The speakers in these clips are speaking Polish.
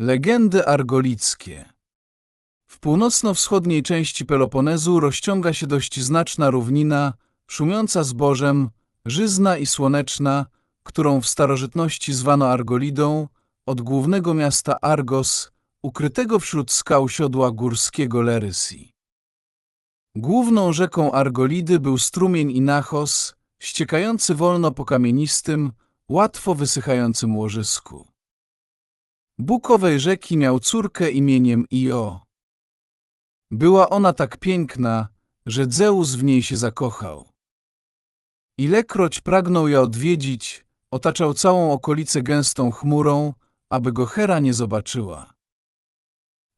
Legendy argolickie W północno-wschodniej części Peloponezu rozciąga się dość znaczna równina, szumiąca zbożem, żyzna i słoneczna, którą w starożytności zwano Argolidą, od głównego miasta Argos, ukrytego wśród skał siodła górskiego Lerysi. Główną rzeką Argolidy był strumień Inachos, ściekający wolno po kamienistym, łatwo wysychającym łożysku. Bóg owej rzeki miał córkę imieniem Io. Była ona tak piękna, że Zeus w niej się zakochał. Ilekroć pragnął ją odwiedzić, otaczał całą okolicę gęstą chmurą, aby go Hera nie zobaczyła.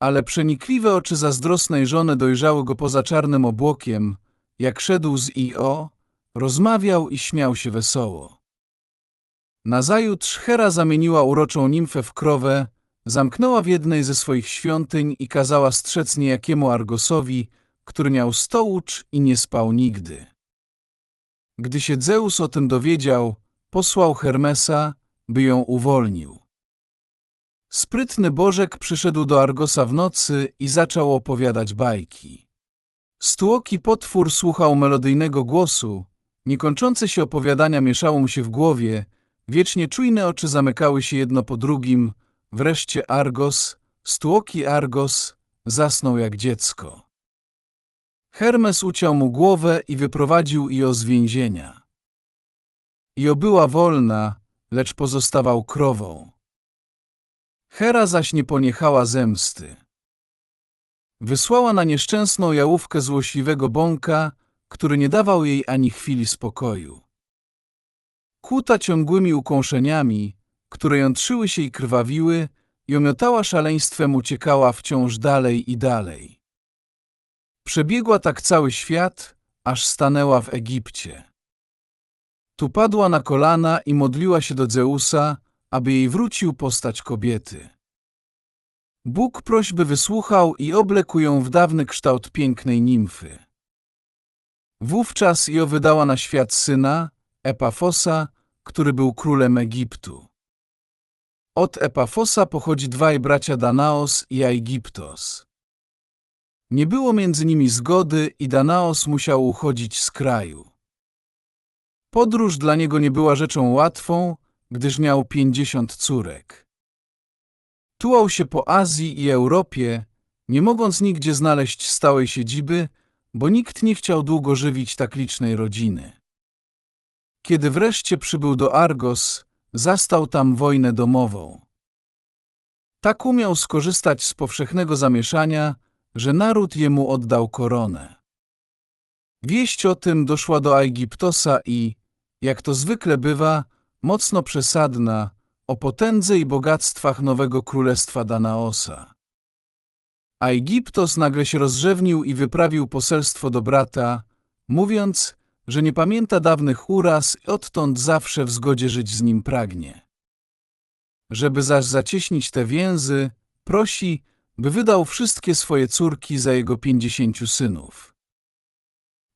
Ale przenikliwe oczy zazdrosnej żony dojrzały go poza czarnym obłokiem, jak szedł z Io, rozmawiał i śmiał się wesoło. Nazajutrz Hera zamieniła uroczą nimfę w krowę, zamknęła w jednej ze swoich świątyń i kazała strzec niejakiemu Argosowi, który miał sto łódź i nie spał nigdy. Gdy się Zeus o tym dowiedział, posłał Hermesa, by ją uwolnił. Sprytny Bożek przyszedł do Argosa w nocy i zaczął opowiadać bajki. Stłoki potwór słuchał melodyjnego głosu, niekończące się opowiadania mieszało mu się w głowie, wiecznie czujne oczy zamykały się jedno po drugim, wreszcie Argos, stłoki Argos, zasnął jak dziecko. Hermes uciął mu głowę i wyprowadził Io z więzienia. Io była wolna, lecz pozostawał krową. Hera zaś nie poniechała zemsty. Wysłała na nieszczęsną jałówkę złośliwego bąka, który nie dawał jej ani chwili spokoju. Kuta ciągłymi ukąszeniami, które jątrzyły się i krwawiły, i omiotała szaleństwem uciekała wciąż dalej i dalej. Przebiegła tak cały świat, aż stanęła w Egipcie. Tu padła na kolana i modliła się do Zeusa, aby jej wrócił postać kobiety. Bóg prośby wysłuchał i oblekł ją w dawny kształt pięknej nimfy. Wówczas Io wydała na świat syna, Epafosa, który był królem Egiptu. Od Epafosa pochodzi dwaj bracia Danaos i Aigiptos. Nie było między nimi zgody i Danaos musiał uchodzić z kraju. Podróż dla niego nie była rzeczą łatwą, gdyż miał pięćdziesiąt córek. Tułał się po Azji i Europie, nie mogąc nigdzie znaleźć stałej siedziby, bo nikt nie chciał długo żywić tak licznej rodziny. Kiedy wreszcie przybył do Argos, zastał tam wojnę domową. Tak umiał skorzystać z powszechnego zamieszania, że naród jemu oddał koronę. Wieść o tym doszła do Egiptosa i, jak to zwykle bywa, mocno przesadna, o potędze i bogactwach nowego królestwa Danaosa. A Egiptos nagle się rozrzewnił i wyprawił poselstwo do brata, mówiąc, że nie pamięta dawnych uraz i odtąd zawsze w zgodzie żyć z nim pragnie. Żeby zaś zacieśnić te więzy, prosi, by wydał wszystkie swoje córki za jego pięćdziesięciu synów.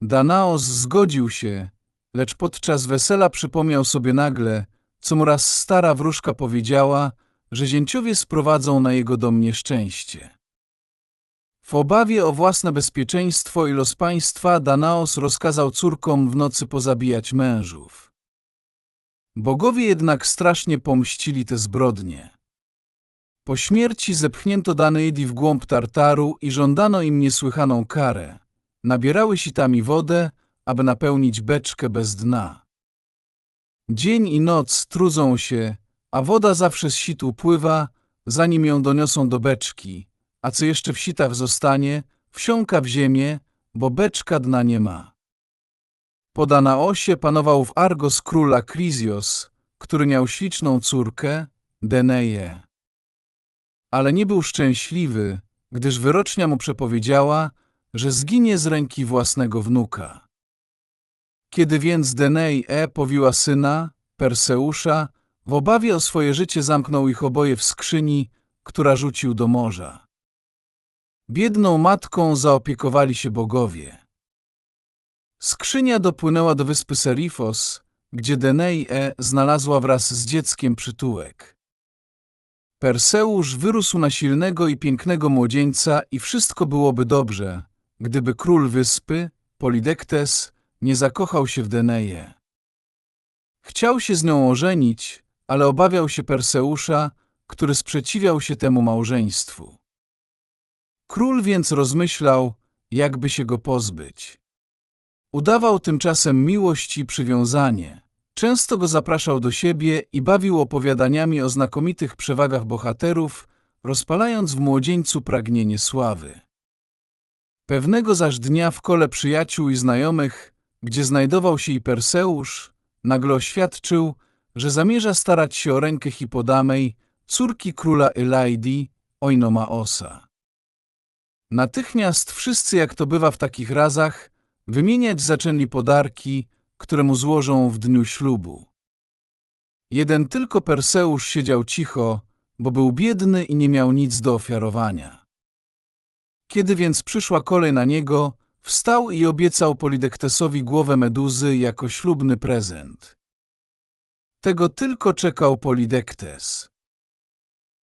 Danaos zgodził się, lecz podczas wesela przypomniał sobie nagle, co mu raz stara wróżka powiedziała, że zięciowie sprowadzą na jego dom nieszczęście. W obawie o własne bezpieczeństwo i los państwa Danaos rozkazał córkom w nocy pozabijać mężów. Bogowie jednak strasznie pomścili te zbrodnie. Po śmierci zepchnięto Daneidi w głąb Tartaru i żądano im niesłychaną karę. Nabierały sitami wodę, aby napełnić beczkę bez dna. Dzień i noc trudzą się, a woda zawsze z situ pływa, zanim ją doniosą do beczki, a co jeszcze w sitach zostanie, wsiąka w ziemię, bo beczka dna nie ma. Po Danaosie panował w Argos król Akrizios, który miał śliczną córkę, Deneję. Ale nie był szczęśliwy, gdyż wyrocznia mu przepowiedziała, że zginie z ręki własnego wnuka. Kiedy więc Denej E powiła syna, Perseusza, w obawie o swoje życie zamknął ich oboje w skrzyni, która rzucił do morza. Biedną matką zaopiekowali się bogowie. Skrzynia dopłynęła do wyspy Serifos, gdzie Denej E znalazła wraz z dzieckiem przytułek. Perseusz wyrósł na silnego i pięknego młodzieńca i wszystko byłoby dobrze, gdyby król wyspy, Polidektes, nie zakochał się w Deneje. Chciał się z nią ożenić, ale obawiał się Perseusza, który sprzeciwiał się temu małżeństwu. Król więc rozmyślał, jakby się go pozbyć. Udawał tymczasem miłość i przywiązanie. Często go zapraszał do siebie i bawił opowiadaniami o znakomitych przewagach bohaterów, rozpalając w młodzieńcu pragnienie sławy. Pewnego zaś dnia w kole przyjaciół i znajomych, gdzie znajdował się i Perseusz, nagle oświadczył, że zamierza starać się o rękę Hipodamej, córki króla Elaidi, Oinomaosa. Natychmiast wszyscy, jak to bywa w takich razach, wymieniać zaczęli podarki, które mu złożą w dniu ślubu. Jeden tylko Perseusz siedział cicho, bo był biedny i nie miał nic do ofiarowania. Kiedy więc przyszła kolej na niego, wstał i obiecał Polidektesowi głowę meduzy jako ślubny prezent. Tego tylko czekał Polidektes.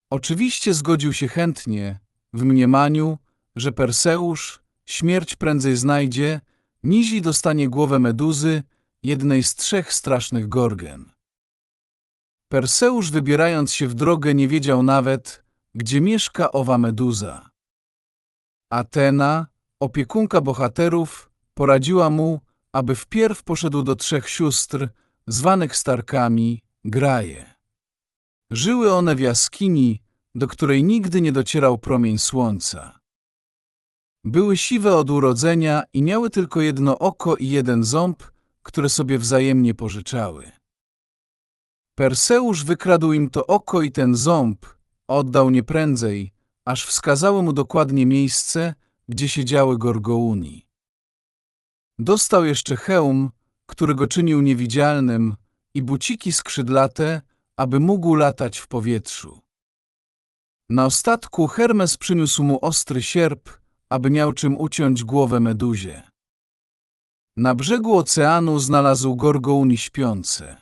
Oczywiście zgodził się chętnie, w mniemaniu, że Perseusz śmierć prędzej znajdzie, niźli dostanie głowę meduzy, jednej z trzech strasznych gorgen. Perseusz wybierając się w drogę nie wiedział nawet, gdzie mieszka owa meduza. Atena, opiekunka bohaterów, poradziła mu, aby wpierw poszedł do trzech sióstr, zwanych Starkami, Graje. Żyły one w jaskini, do której nigdy nie docierał promień słońca. Były siwe od urodzenia i miały tylko jedno oko i jeden ząb, które sobie wzajemnie pożyczały. Perseusz wykradł im to oko i ten ząb, oddał nie prędzej, aż wskazały mu dokładnie miejsce, gdzie siedziały gorgouni. Dostał jeszcze hełm, który go czynił niewidzialnym, i buciki skrzydlate, aby mógł latać w powietrzu. Na ostatku Hermes przyniósł mu ostry sierp, aby miał czym uciąć głowę meduzie. Na brzegu oceanu znalazł gorgouni śpiące.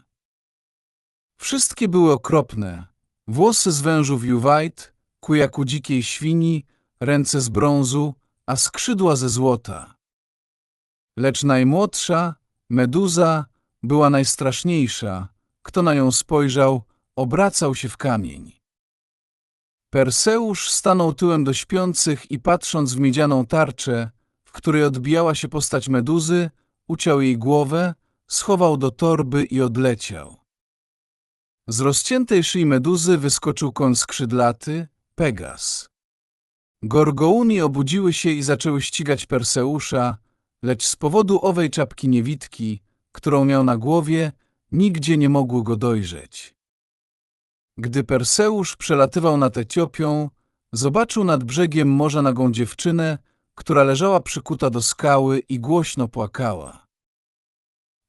Wszystkie były okropne, włosy z wężów juwajt, ku jak u dzikiej świni, ręce z brązu, a skrzydła ze złota. Lecz najmłodsza, meduza, była najstraszniejsza. Kto na nią spojrzał, obracał się w kamień. Perseusz stanął tyłem do śpiących i patrząc w miedzianą tarczę, w której odbijała się postać meduzy, uciął jej głowę, schował do torby i odleciał. Z rozciętej szyi meduzy wyskoczył koń skrzydlaty, Pegas. Gorgouni obudziły się i zaczęły ścigać Perseusza, lecz z powodu owej czapki niewidki, którą miał na głowie, nigdzie nie mogły go dojrzeć. Gdy Perseusz przelatywał nad Etiopią, zobaczył nad brzegiem morza nagą dziewczynę, która leżała przykuta do skały i głośno płakała.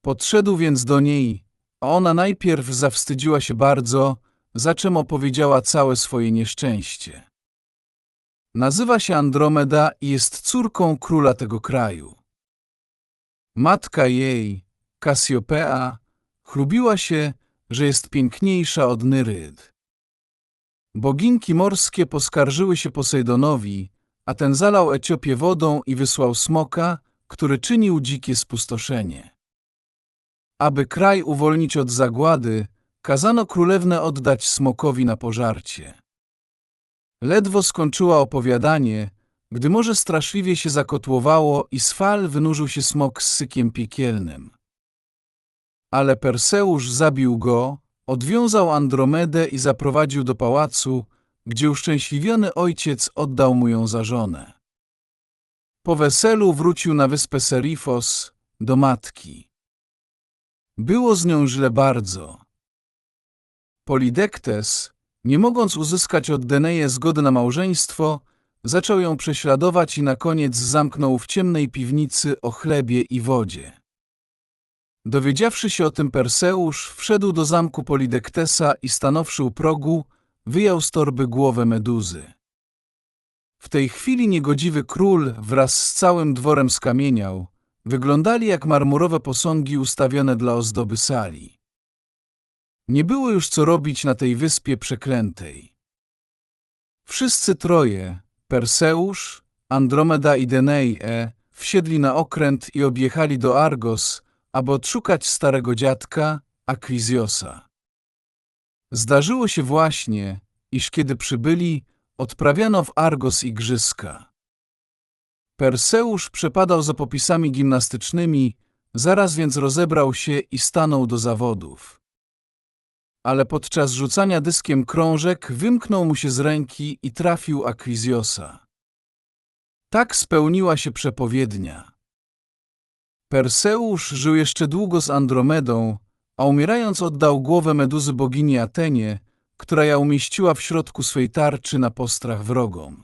Podszedł więc do niej, a ona najpierw zawstydziła się bardzo, za czym opowiedziała całe swoje nieszczęście. Nazywa się Andromeda i jest córką króla tego kraju. Matka jej, Kasiopea, chlubiła się, że jest piękniejsza od Nyryd. Boginki morskie poskarżyły się Posejdonowi, a ten zalał Etiopię wodą i wysłał smoka, który czynił dzikie spustoszenie. Aby kraj uwolnić od zagłady, kazano królewnę oddać smokowi na pożarcie. Ledwo skończyła opowiadanie, gdy morze straszliwie się zakotłowało i z fal wynurzył się smok z sykiem piekielnym. Ale Perseusz zabił go, odwiązał Andromedę i zaprowadził do pałacu, gdzie uszczęśliwiony ojciec oddał mu ją za żonę. Po weselu wrócił na wyspę Serifos do matki. Było z nią źle bardzo. Polidektes, nie mogąc uzyskać od Deneje zgody na małżeństwo, zaczął ją prześladować i na koniec zamknął w ciemnej piwnicy o chlebie i wodzie. Dowiedziawszy się o tym Perseusz, wszedł do zamku Polidektesa i stanowszy u progu, wyjął z torby głowę meduzy. W tej chwili niegodziwy król wraz z całym dworem skamieniał, wyglądali jak marmurowe posągi ustawione dla ozdoby sali. Nie było już co robić na tej wyspie przeklętej. Wszyscy troje, Perseusz, Andromeda i Deneie, wsiedli na okręt i objechali do Argos, aby odszukać starego dziadka, Akwizjosa. Zdarzyło się właśnie, iż kiedy przybyli, odprawiano w Argos igrzyska. Perseusz przepadał za popisami gimnastycznymi, zaraz więc rozebrał się i stanął do zawodów. Ale podczas rzucania dyskiem krążek wymknął mu się z ręki i trafił Akwizjosa. Tak spełniła się przepowiednia. Perseusz żył jeszcze długo z Andromedą, a umierając oddał głowę meduzy bogini Atenie, która ją umieściła w środku swej tarczy na postrach wrogom.